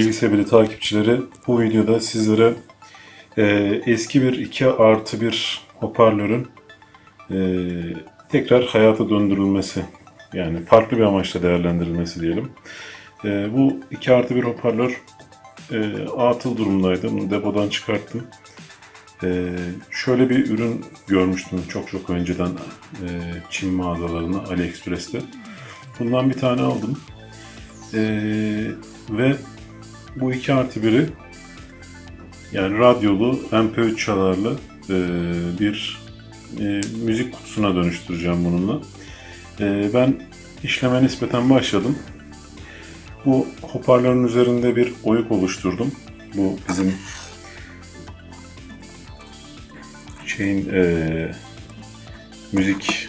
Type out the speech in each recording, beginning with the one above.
Sevgili takipçileri bu videoda sizlere e, eski bir 2 artı 1 hoparlörün e, tekrar hayata döndürülmesi yani farklı bir amaçla değerlendirilmesi diyelim. E, bu 2 artı 1 hoparlör e, atıl durumdaydı. Bunu depodan çıkarttım. E, şöyle bir ürün görmüştüm çok çok önceden e, Çin mağazalarında AliExpress'te. Bundan bir tane aldım. E, ve bu 2 artı 1'i yani radyolu MP3 çalarlı e, bir e, müzik kutusuna dönüştüreceğim bununla. E, ben işleme nispeten başladım. Bu hoparlörün üzerinde bir oyuk oluşturdum. Bu bizim şeyin e, müzik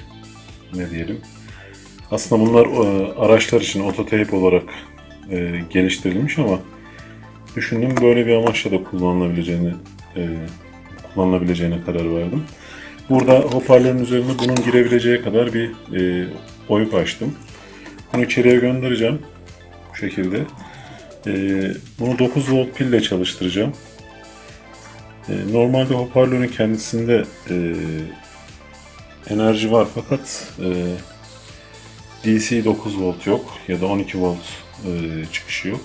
ne diyelim. Aslında bunlar e, araçlar için ototape olarak e, geliştirilmiş ama düşündüm böyle bir amaçla da kullanılabileceğini e, kullanılabileceğine karar verdim. Burada hoparlörün üzerine bunun girebileceği kadar bir e, oyuk açtım. Bunu içeriye göndereceğim. Bu şekilde. E, bunu 9 volt pille çalıştıracağım. E, normalde hoparlörün kendisinde e, enerji var fakat e, DC 9 volt yok ya da 12 volt e, çıkışı yok.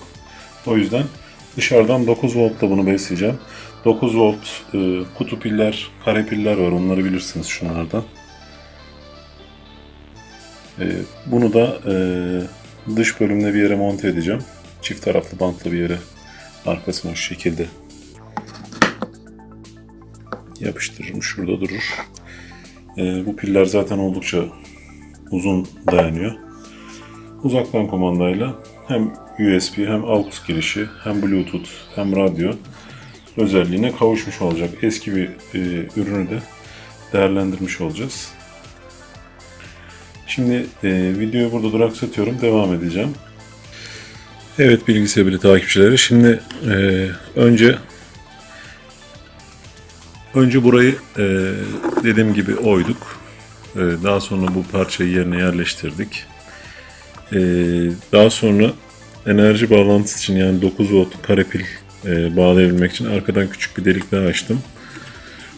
O yüzden dışarıdan 9 voltla bunu besleyeceğim. 9 volt e, kutu piller, kare piller var. Onları bilirsiniz şunlardan. E, bunu da e, dış bölümde bir yere monte edeceğim. Çift taraflı bantlı bir yere arkasına şu şekilde yapıştırırım. Şurada durur. E, bu piller zaten oldukça uzun dayanıyor. Uzaktan kumandayla hem USB hem AUX girişi hem Bluetooth hem radyo özelliğine kavuşmuş olacak. Eski bir e, ürünü de değerlendirmiş olacağız. Şimdi e, videoyu burada duraksatıyorum. Devam edeceğim. Evet bilgi sevgili takipçileri. Şimdi e, önce önce burayı e, dediğim gibi oyduk. E, daha sonra bu parçayı yerine yerleştirdik. E, daha sonra enerji bağlantısı için yani 9 volt kare pil e, bağlayabilmek için arkadan küçük bir delik daha açtım.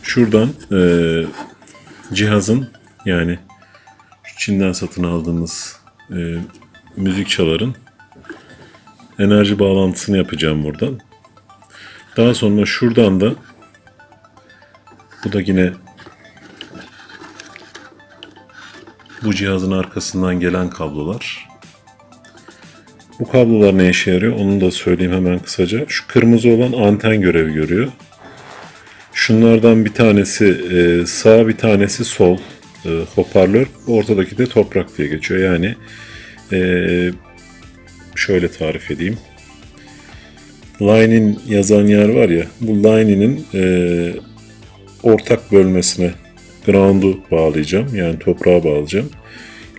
Şuradan e, cihazın yani Çin'den satın aldığımız e, müzik çaların enerji bağlantısını yapacağım buradan. Daha sonra şuradan da bu da yine bu cihazın arkasından gelen kablolar. Bu kablolar ne işe yarıyor onu da söyleyeyim hemen kısaca. Şu kırmızı olan anten görevi görüyor. Şunlardan bir tanesi e, sağ bir tanesi sol e, hoparlör. Ortadaki de toprak diye geçiyor. Yani e, şöyle tarif edeyim. Line'in yazan yer var ya bu line'inin ortak bölmesine ground'u bağlayacağım. Yani toprağa bağlayacağım.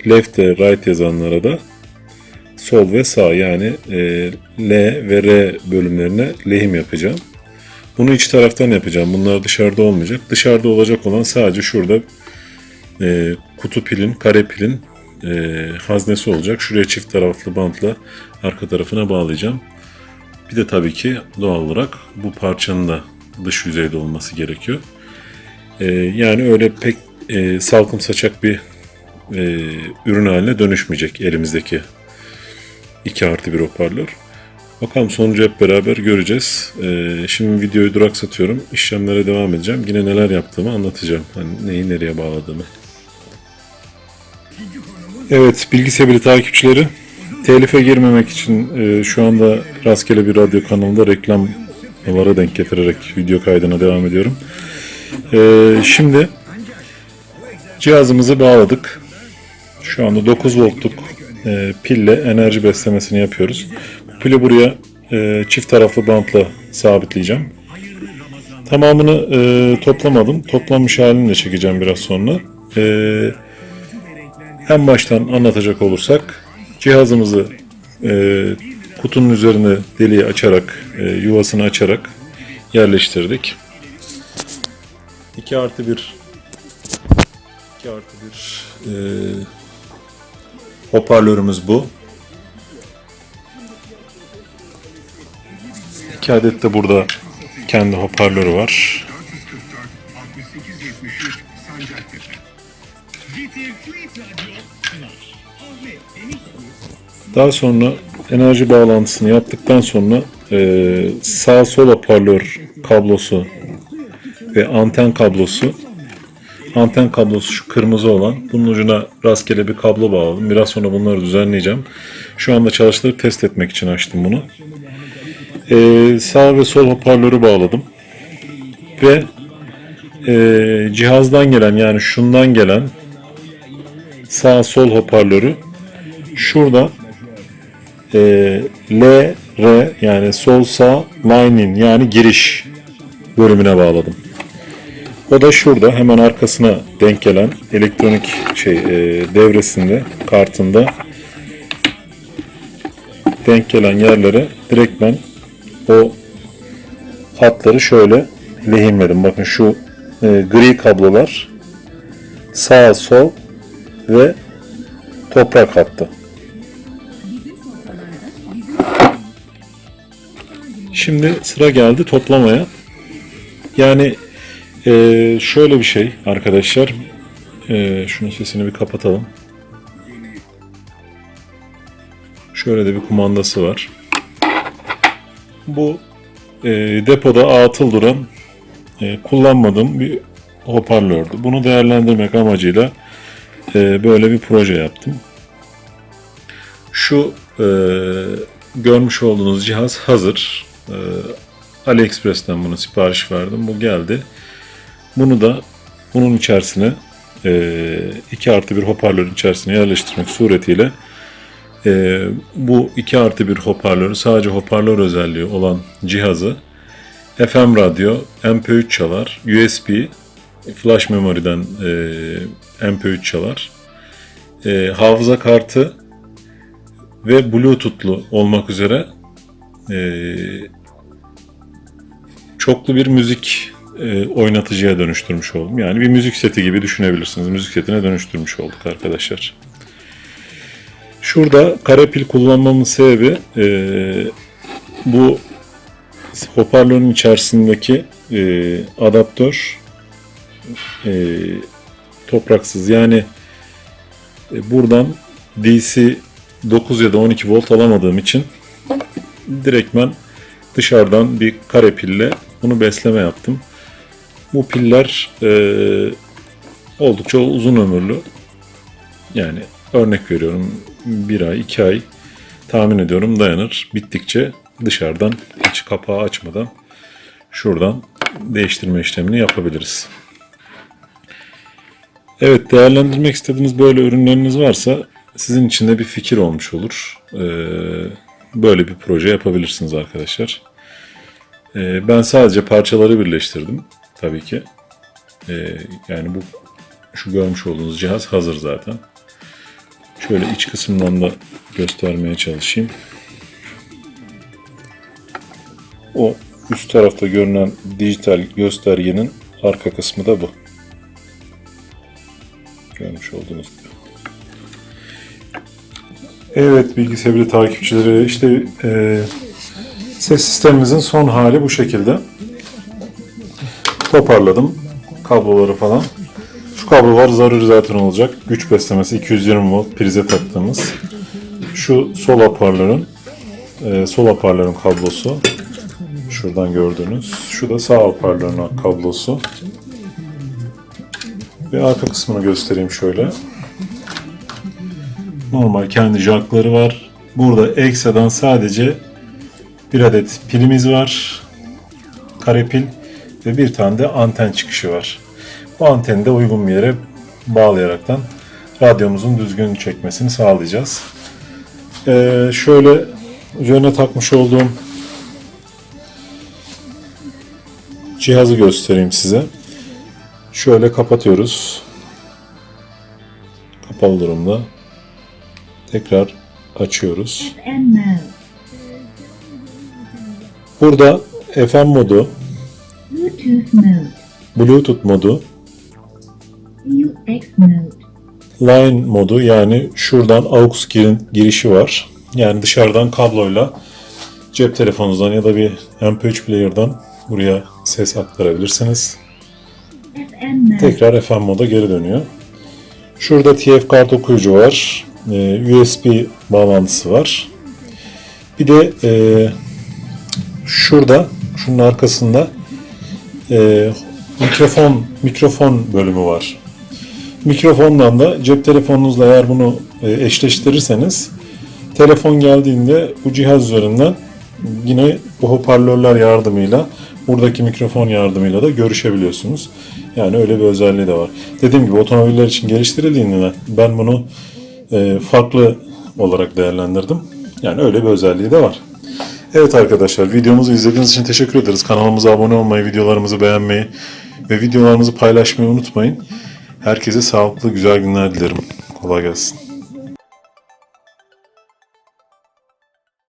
Left ve right yazanlara da sol ve sağ yani e, L ve R bölümlerine lehim yapacağım. Bunu iç taraftan yapacağım. Bunlar dışarıda olmayacak. Dışarıda olacak olan sadece şurada e, kutu pilin, kare pilin e, haznesi olacak. Şuraya çift taraflı bantla arka tarafına bağlayacağım. Bir de tabii ki doğal olarak bu parçanın da dış yüzeyde olması gerekiyor. E, yani öyle pek e, salkım saçak bir e, ürün haline dönüşmeyecek elimizdeki 2 artı bir hoparlör. Bakalım sonucu hep beraber göreceğiz. Ee, şimdi videoyu duraksatıyorum. İşlemlere devam edeceğim. Yine neler yaptığımı anlatacağım. Hani neyi nereye bağladığımı. Evet bilgi sevgili takipçileri. Telife girmemek için e, şu anda rastgele bir radyo kanalında reklamlara denk getirerek video kaydına devam ediyorum. E, şimdi cihazımızı bağladık. Şu anda 9 voltluk e, pille enerji beslemesini yapıyoruz. Pili buraya e, çift taraflı bantla sabitleyeceğim. Tamamını e, toplamadım. Toplanmış halini de çekeceğim biraz sonra. E, en baştan anlatacak olursak cihazımızı e, kutunun üzerine deliği açarak, e, yuvasını açarak yerleştirdik. 2 artı 1 2 artı 1 e, hoparlörümüz bu. İki adet de burada kendi hoparlörü var. 6873 Sancaktepe. Daha sonra enerji bağlantısını yaptıktan sonra e, sağ sol hoparlör kablosu ve anten kablosu anten kablosu şu kırmızı olan bunun ucuna rastgele bir kablo bağladım. Biraz sonra bunları düzenleyeceğim. Şu anda çalıştırıp test etmek için açtım bunu. E, sağ ve sol hoparlörü bağladım. Ve e, cihazdan gelen yani şundan gelen sağ sol hoparlörü şurada e, L, R yani sol sağ line'in yani giriş bölümüne bağladım. O da şurada hemen arkasına denk gelen elektronik şey e, devresinde kartında denk gelen yerlere direkt ben o hatları şöyle lehimledim. Bakın şu e, gri kablolar sağ sol ve toprak hattı. Şimdi sıra geldi toplamaya. Yani e, şöyle bir şey arkadaşlar. E, şunun sesini bir kapatalım. Şöyle de bir kumandası var. Bu e, depoda atıl duran e, kullanmadığım bir hoparlördü. Bunu değerlendirmek amacıyla e, böyle bir proje yaptım. Şu e, görmüş olduğunuz cihaz hazır. E, AliExpress'ten bunu sipariş verdim. Bu geldi. Bunu da bunun içerisine e, 2 artı bir hoparlörün içerisine yerleştirmek suretiyle e, bu 2 artı bir hoparlörü sadece hoparlör özelliği olan cihazı FM radyo, MP3 çalar, USB, flash memory'den e, MP3 çalar, e, hafıza kartı ve Bluetooth'lu olmak üzere e, çoklu bir müzik e, oynatıcıya dönüştürmüş oldum. Yani bir müzik seti gibi düşünebilirsiniz. Müzik setine dönüştürmüş olduk arkadaşlar. Şurada kare pil kullanmamın sebebi e, bu hoparlörün içerisindeki e, adaptör e, topraksız. Yani e, buradan DC 9 ya da 12 volt alamadığım için direktmen dışarıdan bir kare pille bunu besleme yaptım. Bu piller e, oldukça uzun ömürlü. Yani örnek veriyorum bir ay, iki ay tahmin ediyorum dayanır. Bittikçe dışarıdan hiç kapağı açmadan şuradan değiştirme işlemini yapabiliriz. Evet değerlendirmek istediğiniz böyle ürünleriniz varsa sizin için de bir fikir olmuş olur. Ee, böyle bir proje yapabilirsiniz arkadaşlar. Ee, ben sadece parçaları birleştirdim tabii ki. Ee, yani bu şu görmüş olduğunuz cihaz hazır zaten. Şöyle iç kısımdan da göstermeye çalışayım. O üst tarafta görünen dijital göstergenin arka kısmı da bu. Görmüş olduğunuz gibi. Evet bilgisayarı takipçileri işte e, ses sistemimizin son hali bu şekilde. Toparladım kabloları falan. Şu kablolar zaruri zaten olacak. Güç beslemesi 220 volt prize taktığımız. Şu sol hoparlörün e, sol hoparlörün kablosu. Şuradan gördüğünüz. Şu da sağ hoparlörün kablosu. Ve arka kısmını göstereyim şöyle. Normal kendi jackları var. Burada ekstradan sadece bir adet pilimiz var. Kare pil ve bir tane de anten çıkışı var. Bu anteni de uygun bir yere bağlayaraktan radyomuzun düzgün çekmesini sağlayacağız. Ee, şöyle üzerine takmış olduğum cihazı göstereyim size. Şöyle kapatıyoruz. Kapalı durumda. Tekrar açıyoruz. Burada FM modu, Bluetooth mode, Bluetooth modu, UX mode, line modu yani şuradan aux girişi var. Yani dışarıdan kabloyla cep telefonunuzdan ya da bir MP3 player'dan buraya ses aktarabilirsiniz. FM. Tekrar FM moda geri dönüyor. Şurada TF kart okuyucu var. Ee, USB bağlantısı var. Bir de e, şurada, şunun arkasında e, mikrofon mikrofon bölümü var. Mikrofondan da cep telefonunuzla eğer bunu e, eşleştirirseniz telefon geldiğinde bu cihaz üzerinden yine bu hoparlörler yardımıyla buradaki mikrofon yardımıyla da görüşebiliyorsunuz. Yani öyle bir özelliği de var. Dediğim gibi otomobiller için geliştirildiğinde ben bunu e, farklı olarak değerlendirdim. Yani öyle bir özelliği de var. Evet arkadaşlar videomuzu izlediğiniz için teşekkür ederiz. Kanalımıza abone olmayı, videolarımızı beğenmeyi ve videolarımızı paylaşmayı unutmayın. Herkese sağlıklı güzel günler dilerim. Kolay gelsin.